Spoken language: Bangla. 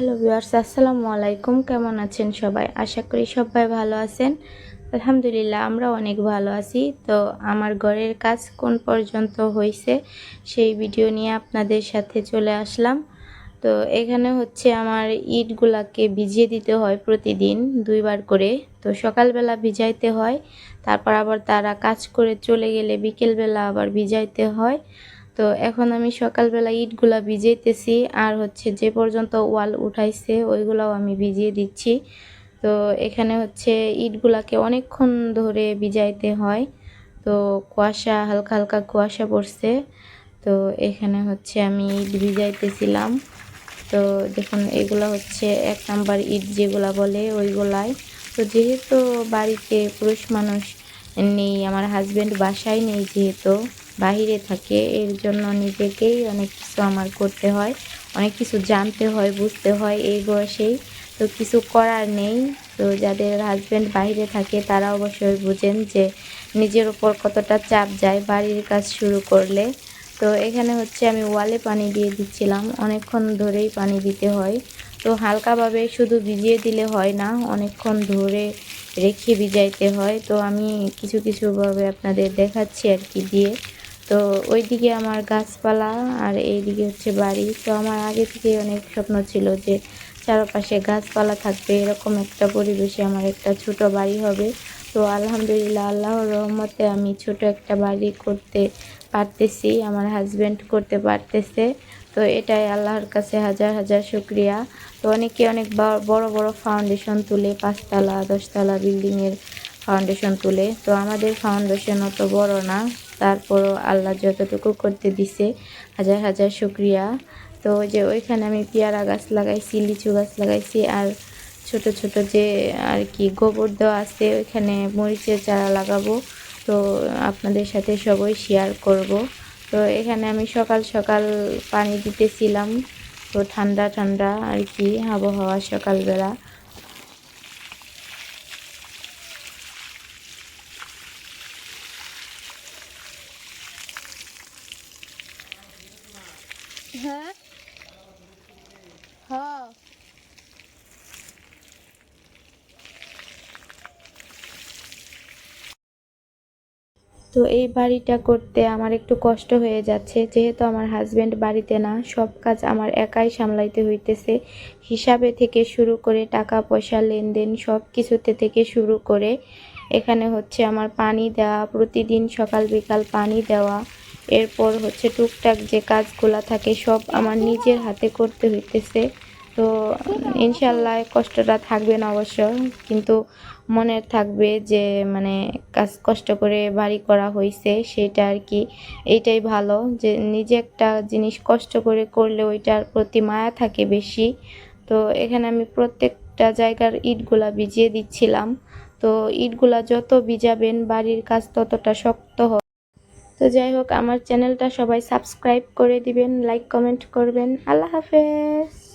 হ্যালো ভিউয়ার্স আসসালামু আলাইকুম। কেমন আছেন সবাই? আশা করি সবাই ভালো আছেন। আলহামদুলিল্লাহ আমরা অনেক ভালো আছি। তো আমার ঘরের কাজ কোন পর্যন্ত হয়েছে সেই ভিডিও নিয়ে আপনাদের সাথে চলে আসলাম। তো এখানে হচ্ছে আমার ইটগুলাকে ভিজিয়ে দিতে হয় প্রতিদিন, দুইবার করে। তো সকালবেলা ভিজাইতে হয়, তারপর আবার তারা কাজ করে চলে গেলে বিকেলবেলা আবার ভিজাইতে হয়। তো এখন আমি সকালবেলা ইটগুলা ভিজাইতেছি, আর হচ্ছে যে পর্যন্ত ওয়াল উঠাইছে, ওইগুলাও আমি ভিজিয়ে দিচ্ছি। তো এখানে হচ্ছে ইটগুলাকে অনেকক্ষণ ধরে ভিজাইতে হয়। তো কুয়াশা, হালকা হালকা কুয়াশা পড়ছে। তো এখানে হচ্ছে আমি ইট ভিজাইতেছিলাম। তো দেখুন, এগুলো হচ্ছে এক নাম্বার ইট যেগুলা বলে ওইগুলাই। তো যেহেতু বাড়িতে পুরুষ মানুষ নেই, আমার হাজব্যান্ড বাসায় নেই যেহেতু বাহিরে থাকে, এর জন্য নিজেকেই অনেক কিছু আমার করতে হয়, অনেক কিছু জানতে হয়, বুঝতে হয় এই বয়সেই। তো কিছু করার নেই, তো যাদের হাজব্যান্ড বাইরে থাকে, তারা অবশ্যই বুঝেন যে নিজের ওপর কতটা চাপ যায় বাড়ির কাজ শুরু করলে। তো এখানে হচ্ছে আমি ওয়ালে পানি দিয়ে দিচ্ছিলাম, অনেকক্ষণ ধরেই পানি দিতে হয়। তো হালকাভাবে শুধু ভিজিয়ে দিলে হয় না, অনেকক্ষণ ধরে রেখে ভিজাইতে হয়। তো আমি কিছু কিছুভাবে আপনাদের দেখাচ্ছি আর কি দিয়ে। তো ওইদিকে আমার গাছপালা আর এইদিকে হচ্ছে বাড়ি। তো আমার আগে থেকে অনেক স্বপ্ন ছিল যে চারপাশে গাছপালা থাকবে, এরকম একটা পরিবেশে আমার একটা ছোট বাড়ি হবে। তো আলহামদুলিল্লাহ, আল্লাহর রহমতে আমি ছোট একটা বাড়ি করতে পারতেছি, আমার হাজব্যান্ড করতে পারতেছে। তো এটাই আল্লাহর কাছে হাজার হাজার শুক্রিয়া। তো অনেকে অনেক বড় বড় ফাউন্ডেশন তুলে, পাঁচতলা, দশতলা বিল্ডিংয়ের ফাউন্ডেশন তুলে। তো আমাদের ফাউন্ডেশন অত বড় না। তারপরও আল্লাহ যতটুকু করতে দিছে, হাজার হাজার শুক্রিয়া। তো যে ওইখানে আমি পেয়ারা গাছ লাগাইছি, লিচু গাছ লাগাইছি, আর ছোট ছোট যে আর কি গোবর দেওয়া আছে, ওইখানে মরিচের চারা লাগাবো। তো আপনাদের সাথে সবই শেয়ার করব। তো এখানে আমি সকাল সকাল পানি দিতেছিলাম। তো ঠান্ডা ঠান্ডা আর কি আবহাওয়া সকালবেলা। হ্যাঁ? হ্যাঁ। তো এই বাড়িটা করতে আমার একটু কষ্ট হয়ে যাচ্ছে। যেহেতু আমার হাজব্যান্ড বাড়িতে না, সব কাজ আমার একাই সামলাইতে হইতেছে। হিসাবে থেকে শুরু করে টাকা পয়সা, লেনদেন সব কিছুতে থেকে শুরু করে এখানে হচ্ছে আমার পানি দেওয়া, প্রতিদিন সকাল বিকাল পানি দেওয়া এরপর হচ্ছে টুকটাক যে কাজগুলা থাকে, সব আমার নিজের হাতে করতে হইতেছে। তো ইনশাল্লাহ কষ্টটা থাকবে না অবশ্য, কিন্তু মনে থাকবে যে মানে কাজ কষ্ট করে বাড়ি করা হয়েছে সেটা আর কি। এইটাই ভালো যে, নিজে একটা জিনিস কষ্ট করে করলে ওইটার প্রতি মায়া থাকে বেশি। তো এখানে আমি প্রত্যেকটা জায়গার ইটগুলা ভিজিয়ে দিচ্ছিলাম। তো ইটগুলা যত ভিজাবেন, বাড়ির কাজ ততটা শক্ত হয়। তো যাই হোক আমার চ্যানেলটা সবাই সাবস্ক্রাইব করে দিবেন লাইক কমেন্ট করবেন। আল্লাহ হাফেজ।